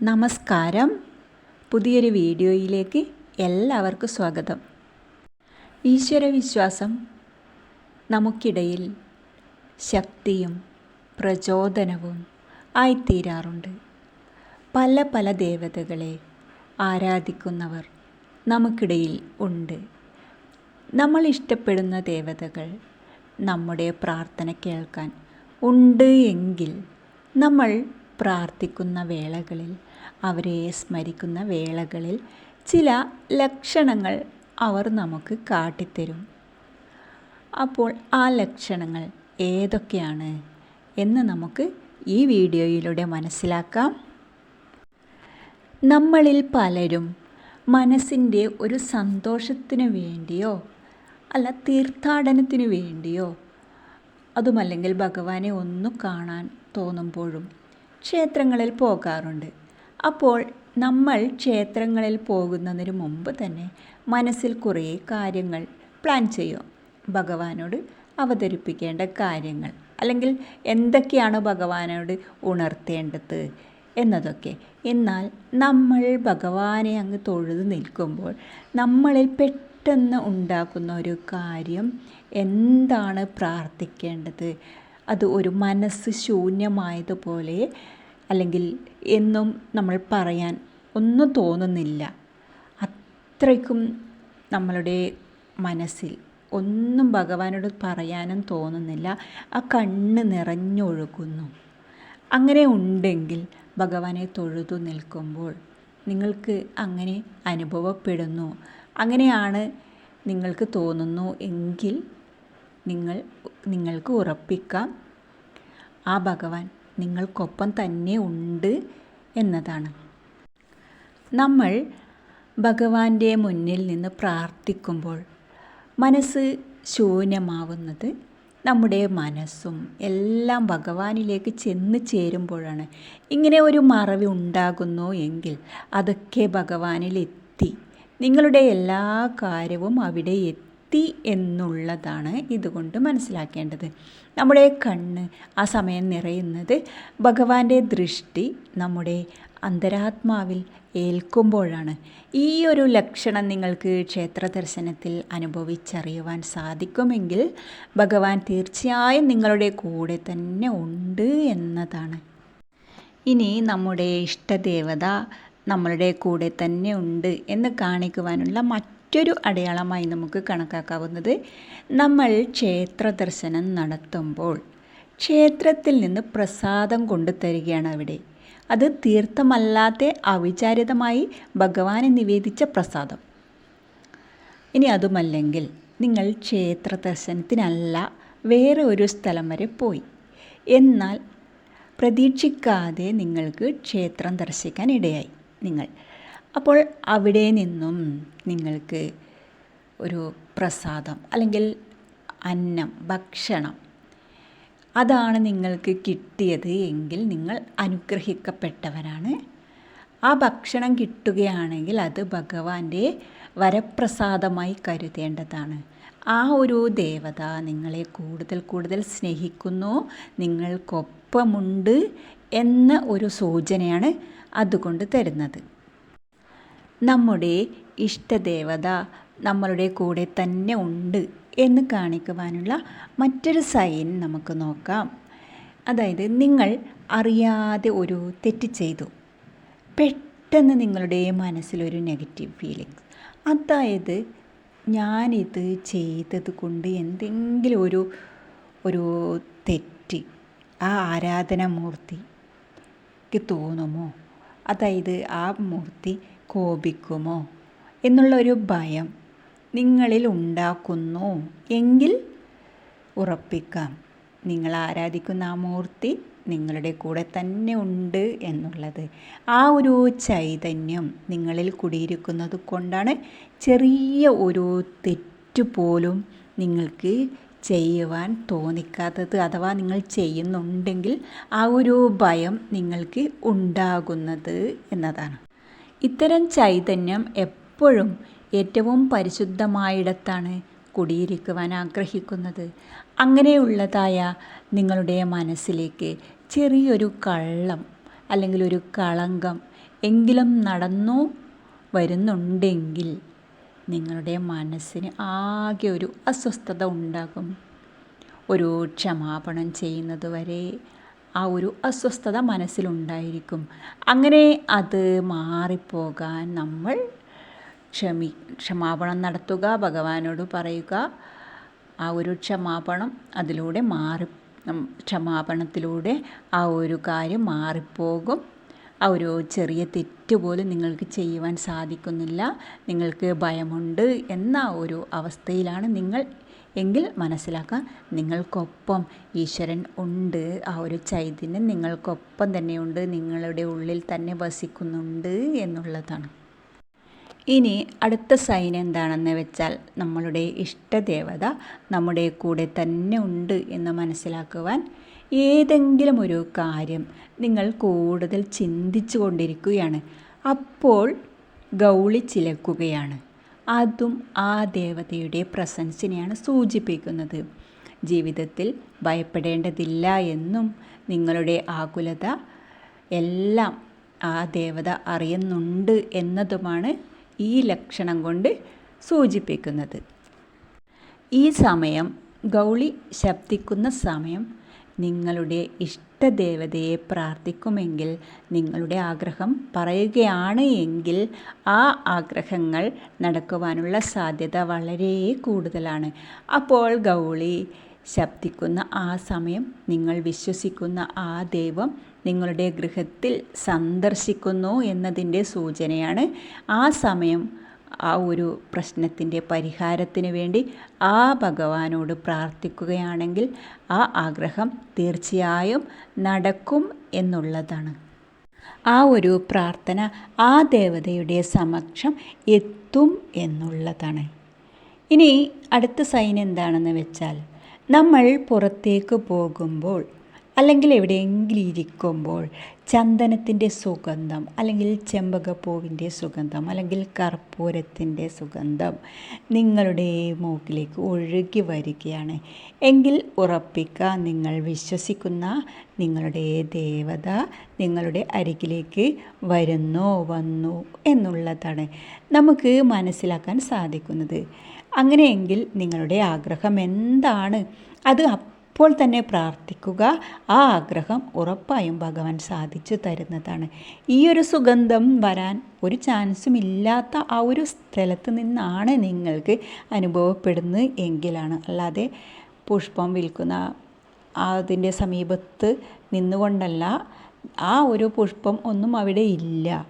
നമസ്കാരം. പുതിയൊരു വീഡിയോയിലേക്ക് എല്ലാവർക്കും സ്വാഗതം. ഈശ്വരവിശ്വാസം നമുക്കിടയിൽ ശക്തിയും പ്രചോദനവും ആയിത്തീരാറുണ്ട്. പല പല ദേവതകളെ ആരാധിക്കുന്നവർ നമുക്കിടയിൽ ഉണ്ട്. നമ്മൾ ഇഷ്ടപ്പെടുന്ന ദേവതകൾ നമ്മുടെ പ്രാർത്ഥന കേൾക്കാൻ ഉണ്ട് എങ്കിൽ നമ്മൾ പ്രാർത്ഥിക്കുന്ന വേളകളിൽ അവരെ സ്മരിക്കുന്ന വേളകളിൽ ചില ലക്ഷണങ്ങൾ അവർ നമുക്ക് കാട്ടിത്തരും. അപ്പോൾ ആ ലക്ഷണങ്ങൾ ഏതൊക്കെയാണ് എന്ന് നമുക്ക് ഈ വീഡിയോയിലൂടെ മനസ്സിലാക്കാം. നമ്മളിൽ പലരും മനസ്സിന്റെ ഒരു സന്തോഷത്തിന് വേണ്ടിയോ അല്ല തീർത്ഥാടനത്തിന് വേണ്ടിയോ അതുമല്ലെങ്കിൽ ഭഗവാനെ ഒന്നു കാണാൻ തോന്നുമ്പോഴും ക്ഷേത്രങ്ങളിൽ പോകാറുണ്ട്. അപ്പോൾ നമ്മൾ ക്ഷേത്രങ്ങളിൽ പോകുന്നതിന് മുമ്പ് തന്നെ മനസ്സിൽ കുറേ കാര്യങ്ങൾ പ്ലാൻ ചെയ്യും. ഭഗവാനോട് അവതരിപ്പിക്കേണ്ട കാര്യങ്ങൾ അല്ലെങ്കിൽ എന്തൊക്കെയാണ് ഭഗവാനോട് ഉണർത്തേണ്ടത് എന്നതൊക്കെ. എന്നാൽ നമ്മൾ ഭഗവാനെ അങ്ങ് തൊഴുത് നിൽക്കുമ്പോൾ നമ്മളിൽ പെട്ടെന്ന് ഉണ്ടാക്കുന്ന ഒരു കാര്യം എന്താണ് പ്രാർത്ഥിക്കേണ്ടത് അത് ഒരു മനസ്സ് ശൂന്യമായതുപോലെ അല്ലെങ്കിൽ എന്നും നമ്മൾ പറയാൻ ഒന്നും തോന്നുന്നില്ല. അത്രയ്ക്കും നമ്മളുടെ മനസ്സിൽ ഒന്നും ഭഗവാനോട് പറയാനും തോന്നുന്നില്ല. ആ കണ്ണ് നിറഞ്ഞൊഴുകുന്നു. അങ്ങനെ ഉണ്ടെങ്കിൽ ഭഗവാനെ തൊഴുതു നിൽക്കുമ്പോൾ നിങ്ങൾക്ക് അങ്ങനെ അനുഭവപ്പെടുന്നു. അങ്ങനെയാണ് നിങ്ങൾക്ക് തോന്നുന്നു എങ്കിൽ നിങ്ങൾ നിങ്ങൾക്ക് ഉറപ്പിക്കാം. ആ ഭഗവാൻ നിങ്ങൾക്കൊപ്പം തന്നെ ഉണ്ട് എന്നതാണ്. നമ്മൾ ഭഗവാന്റെ മുന്നിൽ നിന്ന് പ്രാർത്ഥിക്കുമ്പോൾ മനസ്സ് ശൂന്യമാവുന്നത് നമ്മുടെ മനസ്സും എല്ലാം ഭഗവാനിലേക്ക് ചെന്ന് ചേരുമ്പോഴാണ്. ഇങ്ങനെ ഒരു മറവി ഉണ്ടാകുന്നു എങ്കിൽ അതൊക്കെ ഭഗവാനിൽ എത്തി നിങ്ങളുടെ എല്ലാ കാര്യവും അവിടെ എത്തി. എന്നുള്ളതാണ് ഇതുകൊണ്ട് മനസ്സിലാക്കേണ്ടത്. നമ്മുടെ കണ്ണ് ആ സമയം നിറയുന്നത് ഭഗവാന്റെ ദൃഷ്ടി നമ്മുടെ അന്തരാത്മാവിൽ ഏൽക്കുമ്പോഴാണ്. ഈ ഒരു ലക്ഷണം നിങ്ങൾക്ക് ക്ഷേത്ര ദർശനത്തിൽ അനുഭവിച്ചറിയുവാൻ സാധിക്കുമെങ്കിൽ ഭഗവാൻ തീർച്ചയായും നിങ്ങളുടെ കൂടെ തന്നെ ഉണ്ട് എന്നതാണ്. ഇനി നമ്മുടെ ഇഷ്ടദേവത നമ്മളുടെ കൂടെ തന്നെ ഉണ്ട് എന്ന് കാണിക്കുവാനുള്ള മറ്റൊരു അടയാളമായി നമുക്ക് കണക്കാക്കാവുന്നത് നമ്മൾ ക്ഷേത്ര ദർശനം നടത്തുമ്പോൾ ക്ഷേത്രത്തിൽ നിന്ന് പ്രസാദം കൊണ്ടുതരികയാണ് അവിടെ. അത് തീർത്ഥമല്ലാത്ത അവിചാരിതമായി ഭഗവാനെ നിവേദിച്ച പ്രസാദം. ഇനി അതുമല്ലെങ്കിൽ നിങ്ങൾ ക്ഷേത്ര ദർശനത്തിനല്ല വേറെ ഒരു സ്ഥലം വരെ പോയി. എന്നാൽ പ്രതീക്ഷിക്കാതെ നിങ്ങൾക്ക് ക്ഷേത്രം ദർശിക്കാൻ ഇടയായി. നിങ്ങൾ അപ്പോൾ അവിടെ നിന്നും നിങ്ങൾക്ക് ഒരു പ്രസാദം അല്ലെങ്കിൽ അന്നം ഭക്ഷണം. അതാണ് നിങ്ങൾക്ക് കിട്ടിയത് എങ്കിൽ നിങ്ങൾ അനുഗ്രഹിക്കപ്പെട്ടവരാണ്. ആ ഭക്ഷണം കിട്ടുകയാണെങ്കിൽ അത് ഭഗവാന്റെ വരപ്രസാദമായി കരുതേണ്ടതാണ്. ആ ഒരു ദേവത നിങ്ങളെ കൂടുതൽ കൂടുതൽ സ്നേഹിക്കുന്നു നിങ്ങൾക്കൊപ്പമുണ്ട് എന്ന ഒരു സൂചനയാണ് അതുകൊണ്ട് തരുന്നത്. നമ്മുടെ ഇഷ്ടദേവത നമ്മളുടെ കൂടെ തന്നെ ഉണ്ട് എന്ന് കാണിക്കുവാനുള്ള മറ്റൊരു സൈൻ നമുക്ക് നോക്കാം. അതായത് നിങ്ങൾ അറിയാതെ ഒരു തെറ്റ് ചെയ്തു. പെട്ടെന്ന് നിങ്ങളുടെ മനസ്സിലൊരു നെഗറ്റീവ് ഫീലിങ്സ് അതായത് ഞാനിത് ചെയ്തത് കൊണ്ട് എന്തെങ്കിലും ഒരു ഒരു തെറ്റ് ആ ആരാധനാമൂർത്തിക്ക് തോന്നുമോ? അതായത് ആ മൂർത്തി കോപിക്കുമോ എന്നുള്ളൊരു ഭയം നിങ്ങളിൽ ഉണ്ടാക്കുന്നു എങ്കിൽ ഉറപ്പിക്കാം. നിങ്ങൾ ആരാധിക്കുന്ന ആ മൂർത്തി നിങ്ങളുടെ കൂടെ തന്നെ ഉണ്ട് എന്നുള്ളത്. ആ ഒരു ചൈതന്യം നിങ്ങളിൽ കുടിയിരിക്കുന്നത് കൊണ്ടാണ് ചെറിയ ഒരു തെറ്റ് പോലും നിങ്ങൾക്ക് ചെയ്യുവാൻ തോന്നിക്കാത്തത് അഥവാ നിങ്ങൾ ചെയ്യുന്നുണ്ടെങ്കിൽ ആ ഒരു ഭയം നിങ്ങൾക്ക് ഉണ്ടാകുന്നത് എന്നതാണ്. ഇത്തരം ചൈതന്യം എപ്പോഴും ഏറ്റവും പരിശുദ്ധമായിടത്താണ് കുടിയിരിക്കുവാൻ ആഗ്രഹിക്കുന്നത്. അങ്ങനെയുള്ളതായ നിങ്ങളുടെ മനസ്സിലേക്ക് ചെറിയൊരു കള്ളം അല്ലെങ്കിൽ ഒരു കളങ്കം എങ്കിലും നടന്നു വരുന്നുണ്ടെങ്കിൽ നിങ്ങളുടെ മനസ്സിന് ആകെ ഒരു അസ്വസ്ഥത ഉണ്ടാകും. ഒരു ക്ഷമാപണം ചെയ്യുന്നത് വരെ ആ ഒരു അസ്വസ്ഥത മനസ്സിലുണ്ടായിരിക്കും. അങ്ങനെ അത് മാറിപ്പോകാൻ നമ്മൾ ക്ഷമി ക്ഷമാപണം നടത്തുക ഭഗവാനോട് പറയുക. ആ ഒരു ക്ഷമാപണം അതിലൂടെ മാറി ക്ഷമാപണത്തിലൂടെ ആ ഒരു കാര്യം മാറിപ്പോകും. ആ ഒരു ചെറിയ തെറ്റ് പോലും നിങ്ങൾക്ക് ചെയ്യുവാൻ സാധിക്കുന്നില്ല. നിങ്ങൾക്ക് ഭയമുണ്ട് എന്ന ഒരു അവസ്ഥയിലാണ് നിങ്ങൾ എങ്കിൽ മനസ്സിലാക്കാൻ നിങ്ങൾക്കൊപ്പം ഈശ്വരൻ ഉണ്ട്. ആ ഒരു ചൈതന്യം നിങ്ങൾക്കൊപ്പം തന്നെയുണ്ട്. നിങ്ങളുടെ ഉള്ളിൽ തന്നെ വസിക്കുന്നുണ്ട് എന്നുള്ളതാണ്. ഇനി അടുത്ത സൈൻ എന്താണെന്ന് വെച്ചാൽ നമ്മളുടെ ഇഷ്ടദേവത നമ്മുടെ കൂടെ തന്നെ ഉണ്ട് എന്ന് മനസ്സിലാക്കുവാൻ ഏതെങ്കിലും ഒരു കാര്യം നിങ്ങൾ കൂടുതൽ ചിന്തിച്ചു കൊണ്ടിരിക്കുകയാണ് അപ്പോൾ ഗൗളി ചിലക്കുകയാണ്. അതും ആ ദേവതയുടെ പ്രസൻസിനെയാണ് സൂചിപ്പിക്കുന്നത്. ജീവിതത്തിൽ ഭയപ്പെടേണ്ടതില്ല എന്നും നിങ്ങളുടെ ആകുലത എല്ലാം ആ ദേവത അറിയുന്നുണ്ട് എന്നതുമാണ് ഈ ലക്ഷണം കൊണ്ട് സൂചിപ്പിക്കുന്നത്. ഈ സമയം ഗൗളി ശബ്ദിക്കുന്ന സമയം നിങ്ങളുടെ ഇഷ്ടദേവതയെ പ്രാർത്ഥിക്കുമെങ്കിൽ നിങ്ങളുടെ ആഗ്രഹം പറയുകയാണ് എങ്കിൽ ആ ആഗ്രഹങ്ങൾ നടക്കുവാനുള്ള സാധ്യത വളരെ കൂടുതലാണ്. അപ്പോൾ ഗൗളി ശബ്ദിക്കുന്ന ആ സമയം നിങ്ങൾ വിശ്വസിക്കുന്ന ആ ദൈവം നിങ്ങളുടെ ഗൃഹത്തിൽ സന്ദർശിക്കുന്നു എന്നതിന്റെ സൂചനയാണ് ആ സമയം ആ ഒരു പ്രശ്നത്തിന്റെ പരിഹാരത്തിന് വേണ്ടി ആ ഭഗവാനോട് പ്രാർത്ഥിക്കുകയാണെങ്കിൽ ആ ആഗ്രഹം തീർച്ചയായും നടക്കും എന്നുള്ളതാണ്. ആ ഒരു പ്രാർത്ഥന ആ ദേവതയുടെ സമക്ഷം എത്തും എന്നുള്ളതാണ്. ഇനി അടുത്ത സൈൻ എന്താണെന്ന് വെച്ചാൽ നമ്മൾ പുറത്തേക്ക് പോകുമ്പോൾ അല്ലെങ്കിൽ എവിടെയെങ്കിലും ഇരിക്കുമ്പോൾ ചന്ദനത്തിന്റെ സുഗന്ധം അല്ലെങ്കിൽ ചെമ്പകപ്പൂവിന്റെ സുഗന്ധം അല്ലെങ്കിൽ കർപ്പൂരത്തിന്റെ സുഗന്ധം നിങ്ങളുടെ മൂക്കിലേക്ക് ഒഴുകി വരികയാണ്. എങ്കിൽ ഉറപ്പിക്കുക നിങ്ങൾ വിശ്വസിക്കുന്ന നിങ്ങളുടെ ദേവത നിങ്ങളുടെ അരികിലേക്ക് വരുന്നു വന്നു എന്നുള്ളതാണ് നമുക്ക് മനസ്സിലാക്കാൻ സാധിക്കുന്നത്. അങ്ങനെയെങ്കിൽ നിങ്ങളുടെ ആഗ്രഹം എന്താണ്? അത് അപ്പോൾ തന്നെ പ്രാർത്ഥിക്കുക. ആ ആഗ്രഹം ഉറപ്പായും ഭഗവാൻ സാധിച്ചു തരുന്നതാണ്. ഈ ഒരു സുഗന്ധം വരാൻ ഒരു ചാൻസും ഇല്ലാത്ത ആ ഒരു സ്ഥലത്ത് നിന്നാണ് നിങ്ങൾക്ക് അനുഭവപ്പെടുന്നത് എങ്കിലാണ്. അല്ലാതെ പുഷ്പം വിൽക്കുന്ന അതിന്റെ സമീപത്ത് നിന്നുകൊണ്ടല്ല ആ ഒരു പുഷ്പം ഒന്നും അവിടെ ഇല്ല.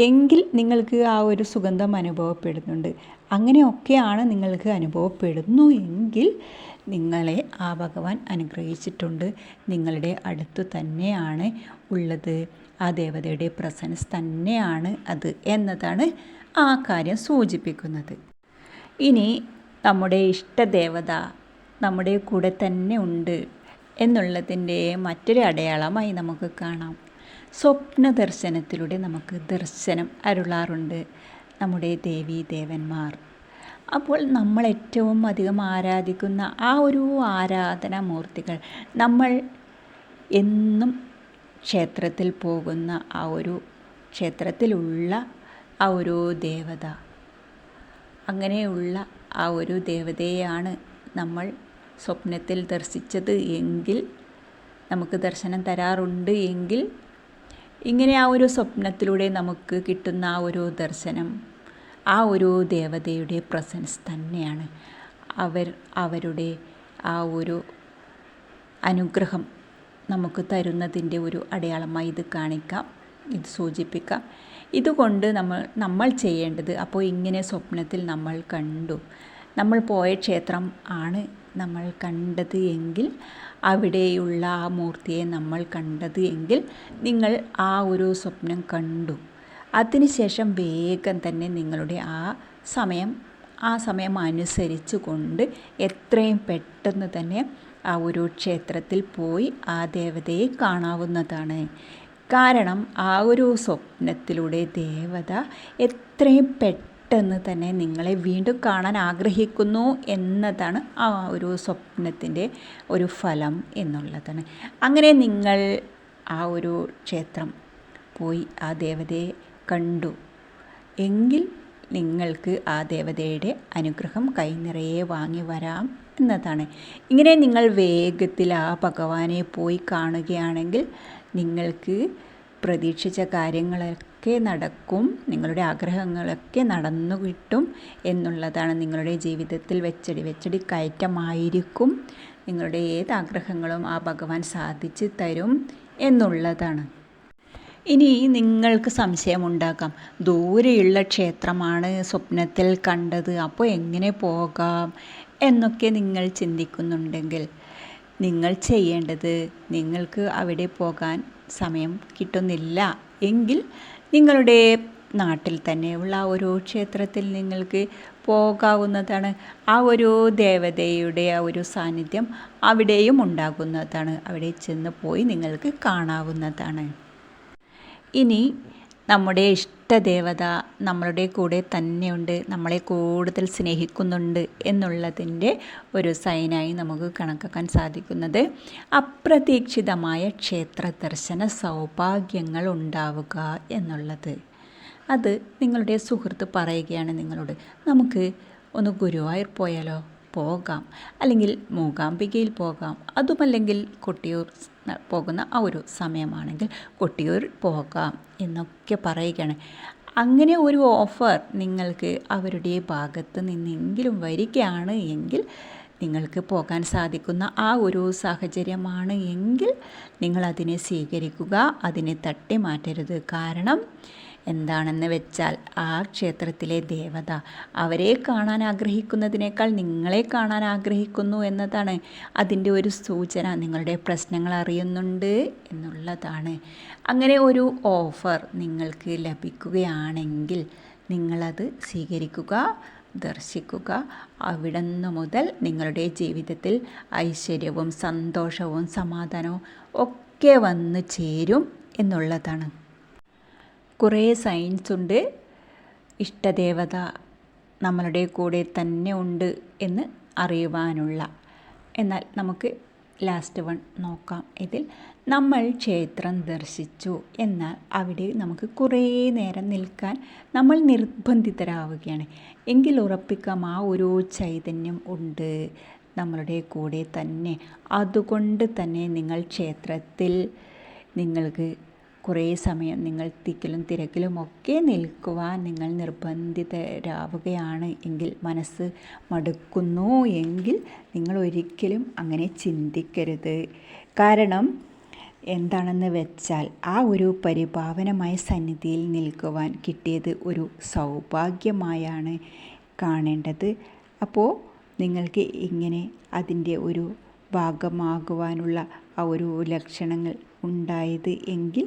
എങ്കിൽ നിങ്ങൾക്ക് ആ ഒരു സുഗന്ധം അനുഭവപ്പെടുന്നുണ്ട്. അങ്ങനെയൊക്കെയാണ് നിങ്ങൾക്ക് അനുഭവപ്പെടുന്നു എങ്കിൽ നിങ്ങളെ ആ ഭഗവാൻ അനുഗ്രഹിച്ചിട്ടുണ്ട്. നിങ്ങളുടെ അടുത്ത് തന്നെയാണ് ഉള്ളത്. ആ ദേവതയുടെ പ്രസൻസ് തന്നെയാണ് അത് എന്നതാണ് ആ കാര്യം സൂചിപ്പിക്കുന്നത്. ഇനി നമ്മുടെ ഇഷ്ടദേവത നമ്മുടെ കൂടെ തന്നെ ഉണ്ട് എന്നുള്ളതിന്റെ മറ്റൊരു അടയാളമായി നമുക്ക് കാണാം. സ്വപ്ന ദർശനത്തിലൂടെ നമുക്ക് ദർശനം അരുളാറുണ്ട്. നമ്മുടെ ദേവീ ദേവന്മാർ. അപ്പോൾ നമ്മൾ ഏറ്റവും അധികം ആരാധിക്കുന്ന ആ ഒരു ആരാധനാമൂർത്തികൾ നമ്മൾ എന്നും ക്ഷേത്രത്തിൽ പോകുന്ന ആ ഒരു ക്ഷേത്രത്തിലുള്ള ആ ഒരു ദേവത. അങ്ങനെയുള്ള ആ ഒരു ദേവതയെയാണ് നമ്മൾ സ്വപ്നത്തിൽ ദർശിച്ചത് എങ്കിൽ നമുക്ക് ദർശനം തരാറുണ്ട് എങ്കിൽ ഇങ്ങനെ ആ ഒരു സ്വപ്നത്തിലൂടെ നമുക്ക് കിട്ടുന്ന ആ ഒരു ദർശനം ആ ഒരു ദേവതയുടെ പ്രസൻസ് തന്നെയാണ് അവർ അവരുടെ ആ ഒരു അനുഗ്രഹം നമുക്ക് തരുന്നതിന്റെ ഒരു അടയാളമായി ഇത് കാണിക്കാം ഇത് സൂചിപ്പിക്കാം. ഇതുകൊണ്ട് നമ്മൾ നമ്മൾ ചെയ്യേണ്ടത് അപ്പോൾ ഇങ്ങനെ സ്വപ്നത്തിൽ നമ്മൾ കണ്ടു. നമ്മൾ പോയ ക്ഷേത്രം ആണ് നമ്മൾ കണ്ടത് എങ്കിൽ അവിടെയുള്ള ആ മൂർത്തിയെ നമ്മൾ കണ്ടത് എങ്കിൽ നിങ്ങൾ ആ ഒരു സ്വപ്നം കണ്ടു. അതിനുശേഷം വേഗം തന്നെ നിങ്ങളുടെ ആ സമയം ആ സമയം അനുസരിച്ച് കൊണ്ട് എത്രയും പെട്ടെന്ന് തന്നെ ആ ഒരു ക്ഷേത്രത്തിൽ പോയി ആ ദേവതയെ കാണാവുന്നതാണ്. കാരണം ആ ഒരു സ്വപ്നത്തിലൂടെ ദേവത എത്രയും പെട്ടെന്ന് തന്നെ നിങ്ങളെ വീണ്ടും കാണാൻ ആഗ്രഹിക്കുന്നു എന്നതാണ് ആ ഒരു സ്വപ്നത്തിന്റെ ഒരു ഫലം എന്നുള്ളതാണ്. അങ്ങനെ നിങ്ങൾ ആ ഒരു ക്ഷേത്രം പോയി ആ ദേവതയെ കണ്ടു. എങ്കിൽ നിങ്ങൾക്ക് ആ ദേവതയുടെ അനുഗ്രഹം കൈനിറയെ വാങ്ങി വരാം എന്നതാണ്. ഇങ്ങനെ നിങ്ങൾ വേഗത്തിൽ ആ ഭഗവാനെ പോയി കാണുകയാണെങ്കിൽ നിങ്ങൾക്ക് പ്രതീക്ഷിച്ച കാര്യങ്ങളൊക്കെ നടക്കും നിങ്ങളുടെ ആഗ്രഹങ്ങളൊക്കെ നടന്നു കിട്ടും എന്നുള്ളതാണ് നിങ്ങളുടെ ജീവിതത്തിൽ വെച്ചടി വെച്ചടി കയറ്റമായിരിക്കും. നിങ്ങളുടെ ഏത് ആഗ്രഹങ്ങളും ആ ഭഗവാൻ സാധിച്ചു തരും എന്നുള്ളതാണ്. ഇനി നിങ്ങൾക്ക് സംശയമുണ്ടാക്കാം ദൂരെയുള്ള ക്ഷേത്രമാണ് സ്വപ്നത്തിൽ കണ്ടത് അപ്പോൾ എങ്ങനെ പോകാം എന്നൊക്കെ നിങ്ങൾ ചിന്തിക്കുന്നുണ്ടെങ്കിൽ നിങ്ങൾ ചെയ്യേണ്ടത് നിങ്ങൾക്ക് അവിടെ പോകാൻ സമയം കിട്ടുന്നില്ല എങ്കിൽ നിങ്ങളുടെ നാട്ടിൽ തന്നെയുള്ള ഒരു ക്ഷേത്രത്തിൽ നിങ്ങൾക്ക് പോകാവുന്നതാണ്. ആ ഒരു ദേവതയുടെ ആ ഒരു സാന്നിധ്യം അവിടെയും ഉണ്ടാകുന്നതാണ്. അവിടെ ചെന്ന് പോയി നിങ്ങൾക്ക് കാണാവുന്നതാണ്. ഇനി നമ്മുടെ ഇഷ്ടദേവത നമ്മളുടെ കൂടെ തന്നെയുണ്ട് നമ്മളെ കൂടുതൽ സ്നേഹിക്കുന്നുണ്ട് എന്നുള്ളതിന്റെ ഒരു സൈനായി നമുക്ക് കണക്കാക്കാൻ സാധിക്കുന്നത്. അപ്രതീക്ഷിതമായ ക്ഷേത്ര ദർശന സൗഭാഗ്യങ്ങൾ ഉണ്ടാവുക എന്നുള്ളത്. അത് നിങ്ങളുടെ സുഹൃത്ത് പറയുകയാണ് നിങ്ങളോട്. നമുക്ക് ഒന്ന് ഗുരുവായൂർ പോയാലോ? പോകാം. അല്ലെങ്കിൽ മൂകാംബികയിൽ പോകാം. അതുമല്ലെങ്കിൽ കൊട്ടിയൂർ പോകുന്ന ആ ഒരു സമയമാണെങ്കിൽ കൊട്ടിയൂർ പോകാം എന്നൊക്കെ പറയുകയാണ്. അങ്ങനെ ഒരു ഓഫർ നിങ്ങൾക്ക് അവരുടെ ഭാഗത്ത് നിന്നെങ്കിലും വരികയാണ് എങ്കിൽ നിങ്ങൾക്ക് പോകാൻ സാധിക്കുന്ന ആ ഒരു സാഹചര്യമാണ് എങ്കിൽ നിങ്ങൾ അതിനെ സ്വീകരിക്കുക അതിനെ തട്ടി മാറ്റരുത് കാരണം എന്താണെന്ന് വെച്ചാൽ ആ ക്ഷേത്രത്തിലെ ദേവത അവരെ കാണാൻ ആഗ്രഹിക്കുന്നതിനേക്കാൾ നിങ്ങളെ കാണാൻ ആഗ്രഹിക്കുന്നു എന്നതാണ് അതിന്റെ ഒരു സൂചന. നിങ്ങളുടെ പ്രശ്നങ്ങൾ അറിയുന്നുണ്ട് എന്നുള്ളതാണ്. അങ്ങനെ ഒരു ഓഫർ നിങ്ങൾക്ക് ലഭിക്കുകയാണെങ്കിൽ നിങ്ങളത് സ്വീകരിക്കുക ദർശിക്കുക. അവിടുന്ന് മുതൽ നിങ്ങളുടെ ജീവിതത്തിൽ ഐശ്വര്യവും സന്തോഷവും സമാധാനവും ഒക്കെ വന്നു ചേരും എന്നുള്ളതാണ്. കുറേ സയൻസ് ഉണ്ട്. ഇഷ്ടദേവത നമ്മളുടെ കൂടെ തന്നെ ഉണ്ട് എന്ന് അറിയുവാനുള്ള. എന്നാൽ നമുക്ക് ലാസ്റ്റ് വൺ നോക്കാം. ഇതിൽ നമ്മൾ ക്ഷേത്രം ദർശിച്ചു. എന്നാൽ അവിടെ നമുക്ക് കുറേ നേരം നിൽക്കാൻ നമ്മൾ നിർബന്ധിതരാവുകയാണ്. എങ്കിൽ ഉറപ്പിക്കാം ആ ഒരു ചൈതന്യം ഉണ്ട് നമ്മളുടെ കൂടെ തന്നെ. അതുകൊണ്ട് തന്നെ നിങ്ങൾ ക്ഷേത്രത്തിൽ നിങ്ങൾക്ക് കുറേ സമയം നിങ്ങൾ തിക്കിലും തിരക്കിലും ഒക്കെ നിൽക്കുവാൻ നിങ്ങൾ നിർബന്ധിതരാവുകയാണ് എങ്കിൽ മനസ്സ് മടുക്കുന്നു എങ്കിൽ നിങ്ങൾ ഒരിക്കലും അങ്ങനെ ചിന്തിക്കരുത്. കാരണം എന്താണെന്ന് വെച്ചാൽ ആ ഒരു പരിഭാവനമായ സന്നിധിയിൽ നിൽക്കുവാൻ കിട്ടിയത് ഒരു സൗഭാഗ്യമായാണ് കാണേണ്ടത്. അപ്പോൾ നിങ്ങൾക്ക് ഇങ്ങനെ അതിന്റെ ഒരു ഭാഗമാകുവാനുള്ള ആ ഒരു ലക്ഷണങ്ങൾ ഉണ്ടായത് എങ്കിൽ